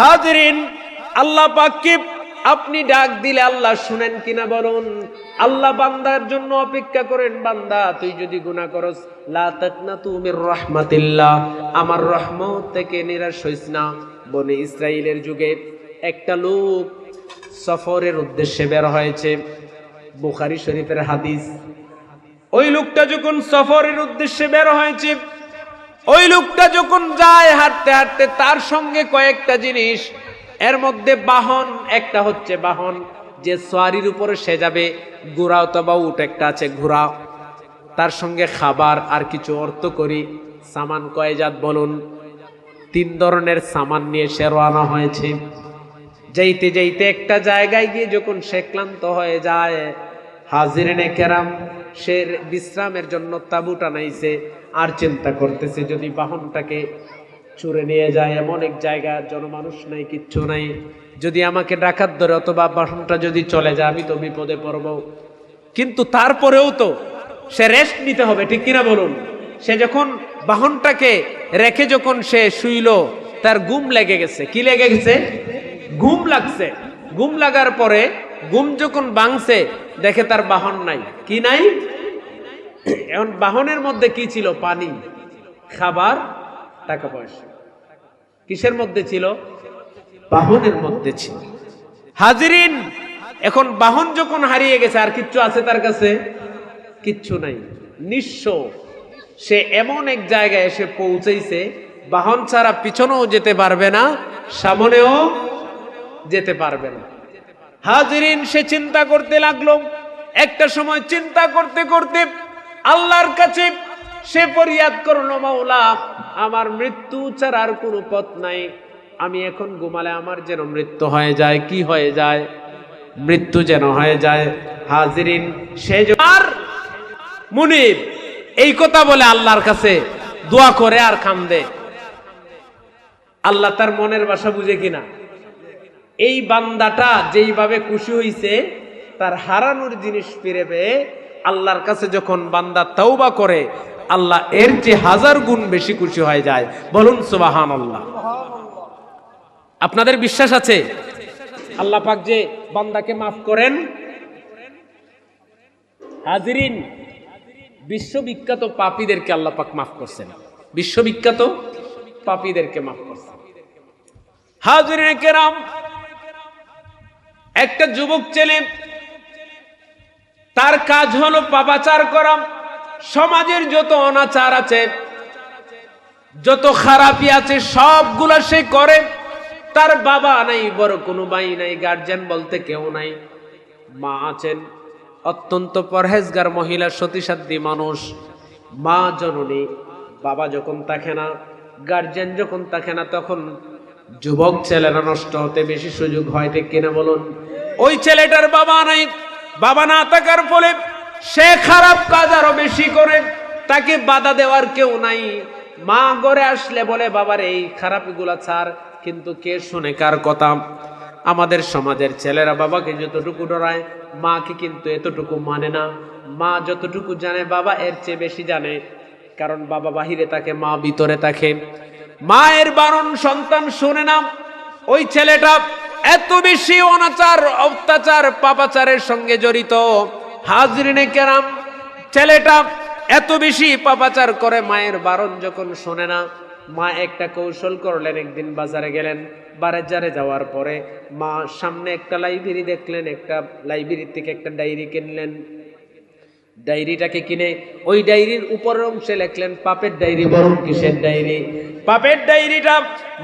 হাজরিন, আল্লাহ পাককে আপনি ডাক দিলে আল্লাহ শুনেন কিনা বলুন? আল্লাহ বান্দার জন্য অপেক্ষা করেন, বান্দা, তুই যদি গুনাহ করস, লা তাকনাতু মির রাহমাতিল্লাহ, আমার রহমত থেকে নিরাশ হইস না। বনে ইসরাইলের যুগে একটা লোক সফরের উদ্দেশ্যে বের হয়েছে, বুখারী শরীফের হাদিস। ওই লোকটা যখন সফরের উদ্দেশ্যে বের হয়েছে ওই লোকটা যখন যায় হাঁটতে হাঁটতে, তার সঙ্গে কয়েকটা জিনিস। এর মধ্যে বাহন, একটা হচ্ছে বাহন, যে সোয়ারির উপরে সে যাবে ঘোড়া অথবা উট, একটা আছে ঘোড়া। তার সঙ্গে খাবার আর কিছু অর্থ করি। সামান কয়জাত বলুন? তিন ধরনের সামান নিয়ে সে রওনা হয়েছে। যাইতে যাইতে একটা জায়গায় গিয়ে যখন সে ক্লান্ত হয়ে যায়, হাজিরেনে কেরাম, সে বিশ্রামের জন্য তাবু টানাইছে আর চিন্তা করতেছে যদি বাহনটাকে চুরে নিয়ে যায়, এমন এক জায়গা, জনমানুষ নাই, কিচ্ছু নাই। যদি আমাকে ডাকাত ধরে অথবা বাহনটা যদি চলে যায়, আমি তো বিপদে পড়ব। কিন্তু তারপরেও তো সে রেস্ট নিতে হবে, ঠিক কিনা বলুন? সে যখন বাহনটাকে রেখে যখন সে শুইল, তার ঘুম লেগে গেছে। কি লেগে গেছে? ঘুম লাগছে। ঘুম লাগার পরে ঘুম যখন বাংছে দেখে তার বাহন নাই। কি নাই? এখন বাহনের মধ্যে কি ছিল? পানি। খাবার, টাকা পয়সা। কিসের মধ্যে ছিল? বাহনের মধ্যে ছিল। হাজিরিন, এখন বাহন যখন হারিয়ে গেছে, আর কিচ্ছু আছে তার কাছে? কিচ্ছু নাই। নিঃস্ব। সে এমন এক জায়গায় এসে পৌঁছেছে বাহন ছাড়া পিছনেও যেতে পারবে না, সামনেও যেতে পারবে না। হাজিরিন, সে চিন্তা করতে লাগল। একটা সময় চিন্তা করতে করতে আল্লাহর কাছে সে ফরিয়াদ করল, মাওলা, আমার মৃত্যু ছাড়া আর কোনো পথ নাই। আমি এখন ঘুমালে আমার যেন মৃত্যু হয়ে যায়, কি হয়ে যায়? মৃত্যু যেন হয়ে যায়। হাজিরিন, সে আর মুনিব, এই কথা বলে আল্লাহর কাছে দোয়া করে আর কান্দে। আল্লাহ তার মনের ভাষা বুঝে কিনা? এই বান্দাটা যেইভাবে খুশি হইছে, তার হারানোর জিনিস ফিরে পেয়ে আল্লাহর কাছে যখন বান্দা তৌবা করে, আল্লাহ এর যে হাজার গুণ বেশি খুশি হয়ে যায়। বলুন সুবাহান আল্লাহ আপনাদের বিশ্বাস আছে? আল্লাহ পাক যে বান্দাকে মাফ করেন, হাজিরিন, বিশ্ববিখ্যাত পাপীদেরকে আল্লাহ পাক মাফ করছেন। বিশ্ববিখ্যাত পাপীদেরকে মাফ করছেন। হাজিরিন কেরাম, একটা যুবক ছেলে তার কাজ হলো পাপাচার করা। সমাজের যত অনাচার আছে, যত খারাপি আছে, সবগুলা সে করে। তার বাবা নাই, বড় কোনো ভাই নাই গার্জেন বলতে কেউ নাই। মা আছেন, অত্যন্ত পরহেজগার মহিলা, সতীসাধ্যী মানুষ। মা জননী, বাবা যখন থাকে না গার্জেন যখন থাকে না, তখন যুবক ছেলেরা নষ্ট হতে বেশি সুযোগ হয়, ঠিক কিনা বলুন? ওই ছেলেটার বাবা নাই বাবা না থাকার ফলে সে খারাপ কাজ আরও বেশি করে, তাকে বাধা দেওয়ার কেউ নাই। মা গড়ে আসলে বলে, বাবার, এই খারাপগুলা ছাড়, কিন্তু কে শুনে কার কথা? আমাদের সমাজের ছেলেরা বাবাকে যতটুকু ডরায়, মাকে কিন্তু এতটুকু মানে না। মা যতটুকু জানে, বাবা এর চেয়ে বেশি জানে, কারণ বাবা বাহিরে থাকে, মা ভিতরে থাকে। মায়ের বারণ সন্তান শোনে না। ওই ছেলেটা এত বেশি অনাচার, অত্যাচার, পাপাচারের সঙ্গে জড়িত। হাজরিনে কেরাম, ছেলেটা এত বেশি পাপাচার করে মায়ের বারণ যখন শোনে না, মা একটা কৌশল করলেন, একদিন বাজারে গেলেন বারেজারে যাওয়ার পরে মা সামনে একটা লাইব্রেরি দেখলেন, একটা লাইব্রেরি থেকে একটা ডায়েরি কিনলেন ডায়েরিটাকে কিনে ওই ডায়েরির উপরের অংশে লেখলেন, পাপের ডায়েরি বরং কিসের ডায়েরি? পাপের ডায়েরিটা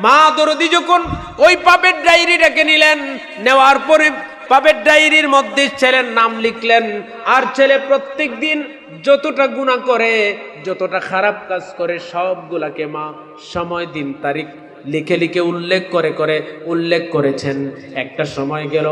মা দরদি যখন ওই পাপের ডায়েরিটাকে নিলেন, নেওয়ার পরে পাপের ডায়েরির মধ্যে ছেলের নাম লিখলেন, আর ছেলে প্রত্যেক দিন যতটা গুণা করে, যতটা খারাপ কাজ করে, সবগুলাকে মা সময়, দিন, তারিখ লিখে লিখে উল্লেখ করে করে উল্লেখ করেছেন। একটা সময় গেল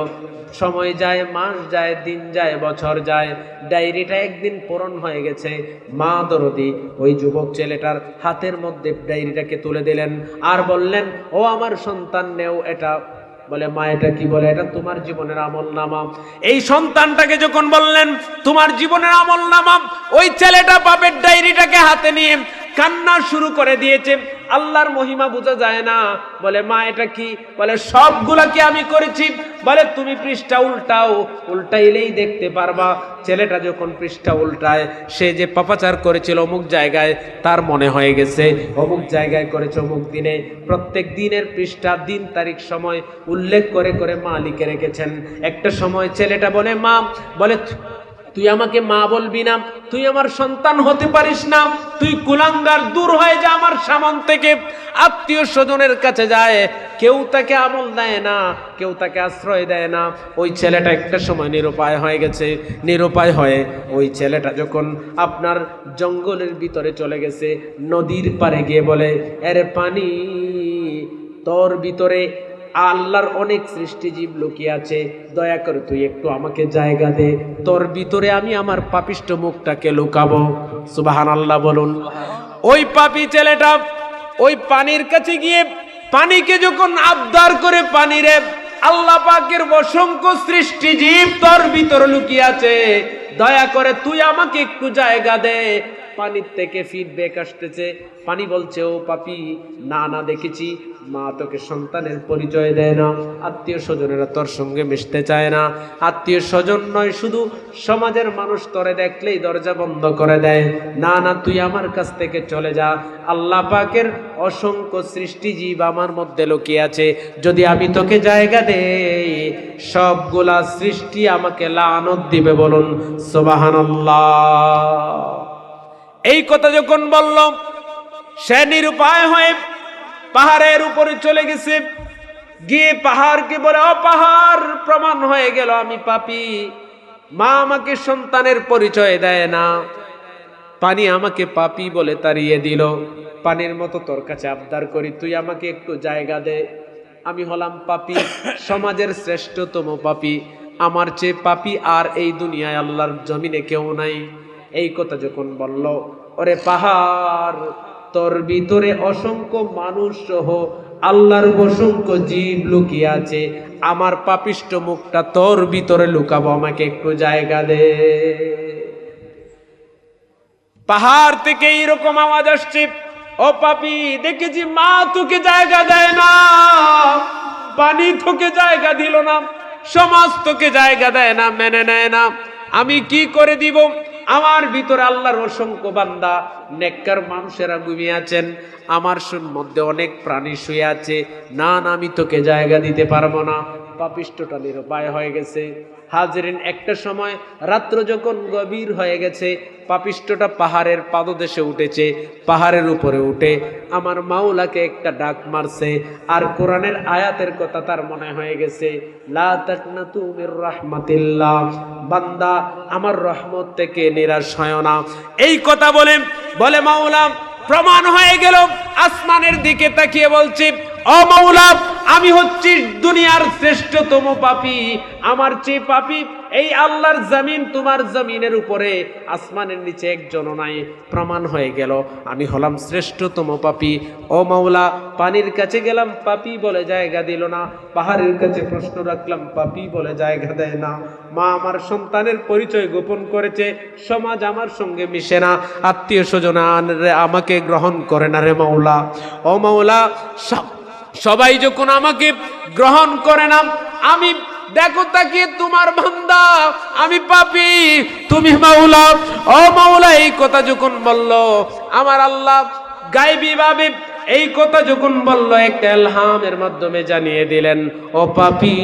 সময় যায়, মাস যায়, দিন যায়, বছর যায়। ডায়েরিটা একদিন পূরণ হয়ে গেছে। মা দরদি, ওই যুবক ছেলেটার হাতের মধ্যে ডায়েরিটাকে তুলে দিলেন আর বললেন, ও আমার সন্তান, নেও এটা। বলে, মা, এটা কি বলে? এটা তোমার জীবনের আমল নামা। এই সন্তানটাকে যখন বললেন, তোমার জীবনের আমল নামা, ওই ছেলেটা বাপের ডায়েরিটাকে হাতে নিয়ে কান্না শুরু করে দিয়েছে। আল্লাহর মহিমা বোঝা যায় না। বলে, মা, এটা কি? বলে, সবগুলা কি আমি করেছি? বলে, তুমি পৃষ্ঠা উল্টাও। উল্টাইলেই দেখতে পারবা। ছেলেটা যখন পৃষ্ঠা উল্টায়, সে যে পাপাচার করেছিল অমুক জায়গায়, তার মনে হয়ে গেছে। অমুক জায়গায় করেছে অমুক দিনে। প্রত্যেক দিনের পৃষ্ঠা, দিন, তারিখ, সময় উল্লেখ করে করে মা লিখে রেখেছেন। একটা সময় ছেলেটা বলে, মা, বলে তুই আমাকে মা বলবি না, তুই আমার সন্তান হতে পারিস না, তুই কুলাঙ্গার দূর হয়ে যা আমার সামন থেকে। আত্মীয় স্বজনের কাছে যায়, কেউ তাকে আমল দেয় না, কেউ তাকে আশ্রয় দেয় না। ওই ছেলেটা একটা সময় নিরুপায় হয়ে গেছে, নিরুপায় হয়ে ওই ছেলেটা যখন আপনার জঙ্গলের ভিতরে চলে গেছে, নদীর পারে গিয়ে বলে, এরে পানি, তোর ভিতরে আল্লাহর অনেক সৃষ্টিজীব লুকিয়ে আছে। দয়া করে তুই একটু আমাকে জায়গা দে। তোর ভিতরে আমি আমার পাপিষ্ট মুখটাকে লুকাবো। সুবাহান আল্লাহ বলুন। ওই পাপি ছেলেটা ওই পানির কাছে গিয়ে পানিকে যখন আবদার করে পানিরে আল্লাহ পাকের অসংখ্য সৃষ্টিজীব তোর ভিতরে লুকিয়ে আছে। দয়া করে তুই আমাকে একটু জায়গা দে। পানির থেকে ফিডব্যাক আসতেছে। পানি বলছে, ও পাপি, না না, দেখেছি। মা তোকে সন্তানের পরিচয় দেয় না। আত্মীয় স্বজনেরা তোর সঙ্গে মিশতে চায় না। আত্মীয় স্বজন নয়, শুধু সমাজের মানুষ তোরে দেখলেই দরজা বন্ধ করে দেয়। না না, তুই আমার কাছ থেকে চলে যা। আল্লাহ পাকের অসংখ্য সৃষ্টিজীব আমার মধ্যে লুকিয়ে আছে। যদি আমি তোকে জায়গা দেই, সবগুলা সৃষ্টি আমাকে লানত দিবে বলুন। সোবাহান এই কথা যখন বলল, সে নিরুপায় হয়ে পাহাড়ের উপরে চলে গেছে। গিয়ে পাহাড়কে বলে, ও পাহাড়, প্রমাণ হয়ে গেল আমি পাপি। মা আমাকে সন্তানের পরিচয় দেয় না। পানি আমাকে পাপি বলে তাড়িয়ে দিল। পানির মতো তোর কাছে আবদার করি, তুই আমাকে একটু জায়গা দে। আমি হলাম পাপি, সমাজের শ্রেষ্ঠতম পাপি। আমার চেয়ে পাপি আর এই দুনিয়ায় আল্লাহর জমিনে কেউ নাই। এই কথা যখন বলল, ওরে পাহাড়, তোর ভিতরে অসংখ্য মানুষ সহ আল্লাহর অসংখ্য জীব লুকিয়ে আছে। আমার পাপিষ্ট মুখটা তোর ভিতরে লুকাবো, আমাকে একটু জায়গা দে। পাহাড় থেকে এইরকম আওয়াজ আসছে, ও পাপি, দেখেছি মা তোকে জায়গা দেয় না পানি তোকে জায়গা দিল না, সমাজ তোকে জায়গা দেয় না, মেনে নেয় না। আমি কি করে দিব? আমার ভিতরে আল্লাহর অসংখ্য বান্দা নেককার মানুষেরা ঘুমিয়ে আছেন। আমার সুন- মধ্যে অনেক প্রাণী শুয়ে আছে। না না, আমি তোকে জায়গা দিতে পারব না। পাপিষ্টটা নিরুপায় হয়ে গেছে। হাজরিন, একটা সময় রাত্র যখন গভীর হয়ে গেছে পাপিষ্টটা পাহাড়ের পাদদেশে উঠেছে। পাহাড়ের উপরে উঠে আমার মাওলাকে একটা ডাক মারছে। আর কোরআনের আয়াতের কথা তার মনে হয়ে গেছে, লা রাহমাতিল্লাহ। বান্দা, আমার রহমত থেকে নিরাশ হয় না। এই কথা বলে বলে মাওলা প্রমাণ হয়ে গেল আসমানের দিকে তাকিয়ে বলছি মাওলা আমি হচ্ছি দুনিয়ার শ্রেষ্ঠতম পাপী। আমার চেয়ে পাপী এই আল্লাহর জমিন তোমার জমিনের উপরে। আসমানের নিচে একজন নাই প্রমাণ হয়ে গেল, আমি হলাম শ্রেষ্ঠতম পাপি। ও মাওলা, পানির কাছে গেলাম, পাপি বলে জায়গা দিল না। পাহাড়ের কাছে প্রশ্ন রাখলাম, পাপি বলে জায়গা দেয় না। মা আমার সন্তানের পরিচয় গোপন করেছে, সমাজ আমার সঙ্গে মিশে না। আত্মীয় স্বজন আমাকে গ্রহণ করে না রে মাওলা। ও মাওলা, সব- সবাই যখন আমাকে গ্রহণ করে না, আমি দেখো তাকে তোমার বান্দা, আমি পাপি, তুমি মাওলা। ও মাওলা, এই কথা যখন বলল, আমার আল্লাহ গাইবি ভাবে এই কথা যখন বলল, একটা এলহামের মাধ্যমে জানিয়ে দিলেন, ও পাপি।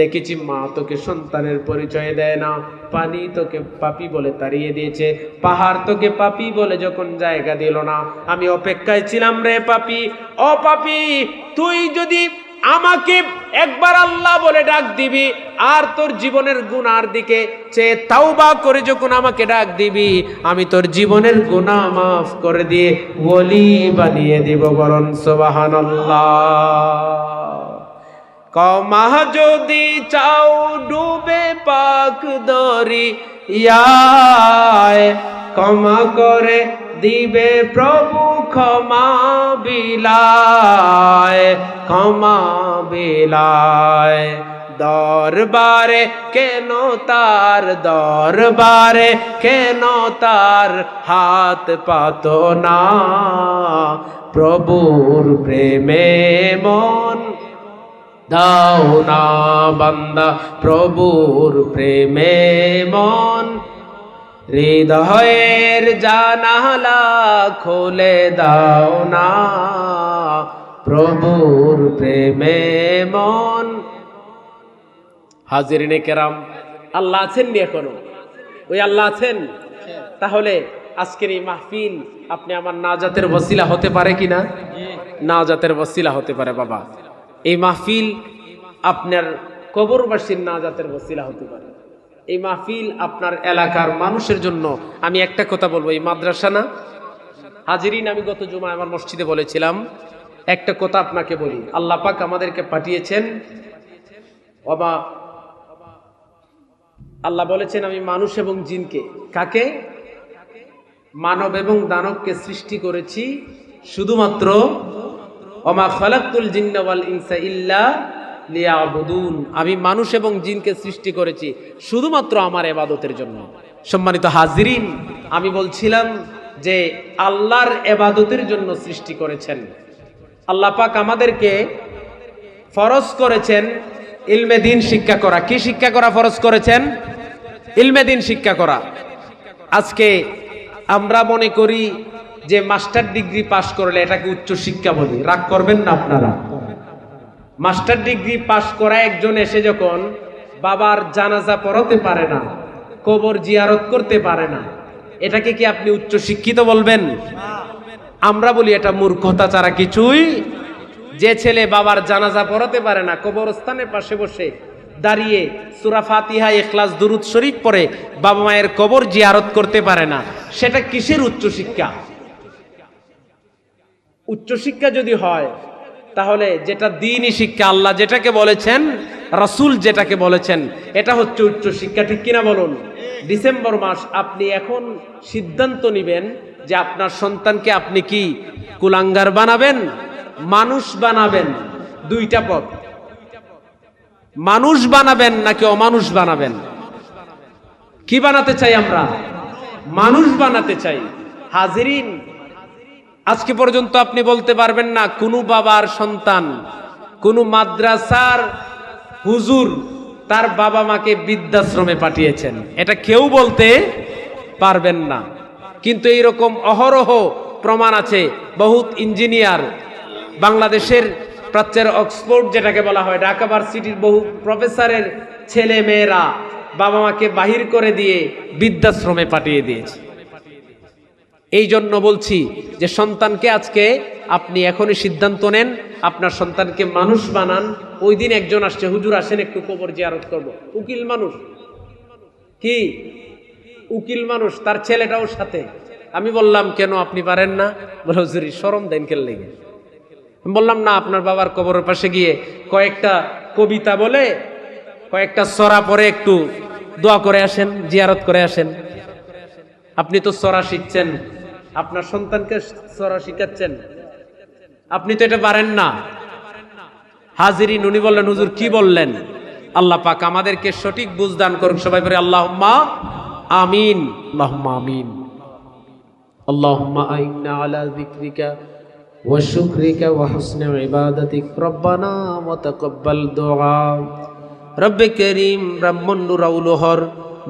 দেখেছি, মা তোকে সন্তানের পরিচয় দেয় না। পানি তোকে পাপি বলে তাড়িয়ে দিয়েছে, পাহাড় তোকে পাপি বলে যখন জায়গা দিল না। আমি অপেক্ষায় ছিলাম, রে পাপি, ও পাপি, তুই যদি আমাকে একবার আল্লাহ বলে ডাক দিবি, আর তোর জীবনের গুনার দিকে চেয়ে তাওবা করে যখন আমাকে ডাক দিবি, আমি তোর জীবনের গুনাহ মাফ করে দিয়ে ওলি বানিয়ে দিব বরণ সুবহানাল্লাহ। কমা যদি চাও ডুবে পাক দরি ইয়ায় ক্ষমা করে দিবে প্রভু ক্ষমা বিলায় ক্ষমা বিলায়। দরবারে কেন তার, দরবারে কেন তার হাত পাত না? প্রভুর প্রেমে মন দাও না বান্দা প্রভুর প্রেমে মন। হৃদয়ের জানালা খোলে দাও না প্রভুর প্রেমে মন। হাজিরিনে কেরাম, আল্লাহ আছেন নি এখনও? ওই আল্লাহ আছেন? তাহলে আজকের এই মাহফিল, আপনি আমার নাজাতের বসিলা হতে পারে কিনা? নাজাতের বসিলা হতে পারে বাবা। এই মাহফিল আপনার কবরবাসীর নাজাতের বসিলা হতে পারে। এই মাহফিল আপনার এলাকার মানুষের জন্য আমি একটা কথা বলব, এই মাদ্রাসা না, হাজিরিন আমি গত জুমায় আমার মসজিদে বলেছিলাম, একটা কথা আপনাকে বলি, আল্লাহ পাক আমাদেরকে পাঠিয়েছেন বাবা আল্লাহ বলেছেন আমি মানুষ এবং জিনকে, কাকে? মানব এবং দানবকে সৃষ্টি করেছি শুধুমাত্র অমা খালাকুল জিন্নাওয়াল ইনসা ইল্লা লিয়াবুদুন। আমি মানুষ এবং জিনকে সৃষ্টি করেছি শুধুমাত্র আমার এবাদতের জন্য। সম্মানিত হাজিরিন, আমি বলছিলাম যে আল্লাহর এবাদতের জন্য সৃষ্টি করেছেন। আল্লাহ পাক আমাদেরকে ফরজ করেছেন ইলমে দিন শিক্ষা করা। কি শিক্ষা করা ফরজ করেছেন? ইলমে দিন শিক্ষা করা। আজকে আমরা মনে করি যে মাস্টার ডিগ্রি পাশ করলে এটাকে উচ্চ শিক্ষা বলি। রাগ করবেন না আপনারা। মাস্টার ডিগ্রি পাশ করা একজন এসে যখন বাবার জানাজা পড়াতে পারে না, কবর জিয়ারত করতে পারে না, এটাকে কি আপনি উচ্চ শিক্ষিত বলবেন? আমরা বলি এটা মূর্খতা ছাড়া কিছুই। যে ছেলে বাবার জানাজা পড়াতে পারে না, কবরস্থানে পাশে বসে দাঁড়িয়ে সুরা ফাতিহা এখলাস দুরুদ শরীফ পরে বাবা মায়ের কবর জিয়ারত করতে পারে না, সেটা কিসের উচ্চশিক্ষা উচ্চশিক্ষা যদি হয়, তাহলে যেটা দিনই শিক্ষা, আল্লাহ যেটাকে বলেছেন, রাসূল যেটাকে বলেছেন, এটা হচ্ছে উচ্চশিক্ষা, ঠিক কিনা বলুন? ডিসেম্বর মাস আপনি এখন সিদ্ধান্ত নেবেন যে আপনার সন্তানকে আপনি কি কুলাঙ্গার বানাবেন, মানুষ বানাবেন? দুইটা পথ। মানুষ বানাবেন নাকি অমানুষ বানাবেন? কি বানাতে চাই আমরা? মানুষ বানাতে চাই। হাজিরিন আজকে পর্যন্ত আপনি বলতে পারবেন না, কোনো বাবার সন্তান, কোনো মাদ্রাসার হুজুর তার বাবা মাকে বৃদ্ধাশ্রমে পাঠিয়েছেন। এটা কেউ বলতে পারবেন না। কিন্তু এইরকম অহরহ প্রমাণ আছে, বহুত ইঞ্জিনিয়ার বাংলাদেশের প্রাচ্যের অক্সফোর্ড যেটাকে বলা হয়, ঢাকা ভার্সিটির বহু প্রফেসরের ছেলে মেয়েরা বাবা মাকে বাহির করে দিয়ে বৃদ্ধাশ্রমে পাঠিয়ে দিয়েছে। এই জন্য বলছি যে সন্তানকে আজকে আপনি এখনই সিদ্ধান্ত নেন, আপনার সন্তানকে মানুষ বানান। ওই দিন একজন আসছে, হুজুর আসেন, একটু কবর জিয়ারত করব। উকিল মানুষ। কি? উকিল মানুষ, তার ছেলেটাও সাথে। আমি বললাম, কেন আপনি পারেন না? বলে, হুজুরি সরম দেন কেন লেগে? বললাম, না, আপনার বাবার কবরের পাশে গিয়ে কয়েকটা কবিতা বলে, কয়েকটা সরা পরে একটু দোয়া করে আসেন, জিয়ারত করে আসেন। আপনি তো সরা শিখছেন। আপনার সন্তানকে সরা শিখাচ্ছেন। আপনি তো এটা পারেন না। হাজিরিন, উনি বললেন, হুজুর, কি বললেন? আল্লাহ পাক আমাদেরকে সঠিক বুঝ দান করুন সবাই করে আল্লাহ আমিন। আল্লাহুম্মা আমিন। আল্লাহুম্মা আইনা আলা যিকরিকা ওয়া শুকরিকা ওয়া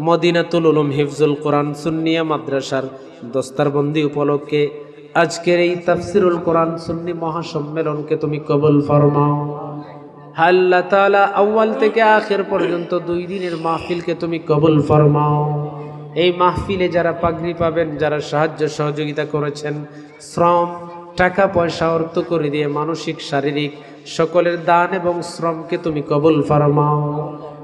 মদিনাতুল উলুম হিফজুল কোরআন সুন্নিয়া মাদ্রাসার দস্তারবন্দি উপলক্ষে আজকের এই তাফসিরুল কোরআন সুন্নি মহাসম্মেলনকে তুমি কবল ফরমাও। আল্লাহ তাআলা আউয়াল থেকে আখের পর্যন্ত দুই দিনের মাহফিলকে তুমি কবুল ফরমাও। এই মাহফিলে যারা পাগড়ি পাবেন, যারা সাহায্য সহযোগিতা করেছেন, শ্রম, টাকা পয়সা অর্থ করে দিয়ে মানসিক, শারীরিক সকলের দান এবং শ্রমকে তুমি কবল ফরমাও।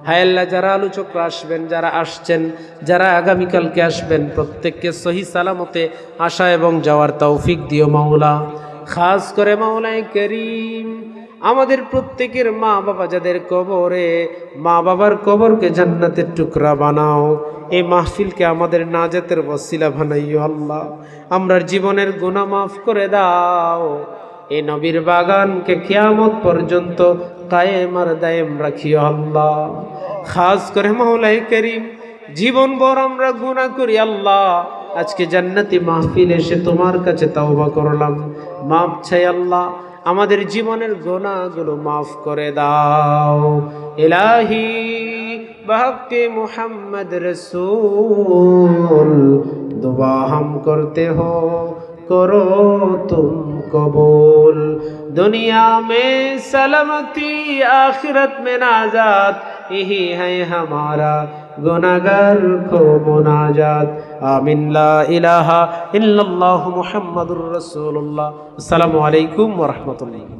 আল্লাহ, যারা আলোচকরা আসবেন, যারা আসছেন, যারা আগামীকালকে আসবেন, প্রত্যেককে সহি সালামতে আসা এবং যাওয়ার তৌফিক দিও মাওলা। খাস করে মাওলাই করিম, আমাদের প্রত্যেকের মা বাবা যাদের কবরে মা বাবার কবরকে জান্নাতের টুকরা বানাও। এই মাহফিলকে আমাদের নাজাতের বসিলা বানাইও আল্লাহ। আমরা জীবনের গুণা মাফ করে দাও। এ নবীর বাগানকে কিয়ামত পর্যন্ত কায়েম আর দায়েম রাখিও আল্লাহ। খাস করে মাওলাই করিম, জীবন ভর আমরা গুণা করি আল্লাহ। আজকে জান্নাতি মাহফিল এসে তোমার কাছে তাওবা করলাম। মাপ ছাই আল্লাহ, আমাদের জীবনের গোনাগুলো মাফ করে দাও। এলাহি বাহকে মোহাম্মদ রসুল দোবাহাম করতে হো, করো তুম কবুল। दुनिया में सलामती आखिरत में नाजात यही है हमारा गुनागर को मुनाजात आमिन ला इलाहा इल्लल्लाहु मुहम्मदुर रसूलुल्लाह अस्सलामु अलैकुम व रहमतुल्लाह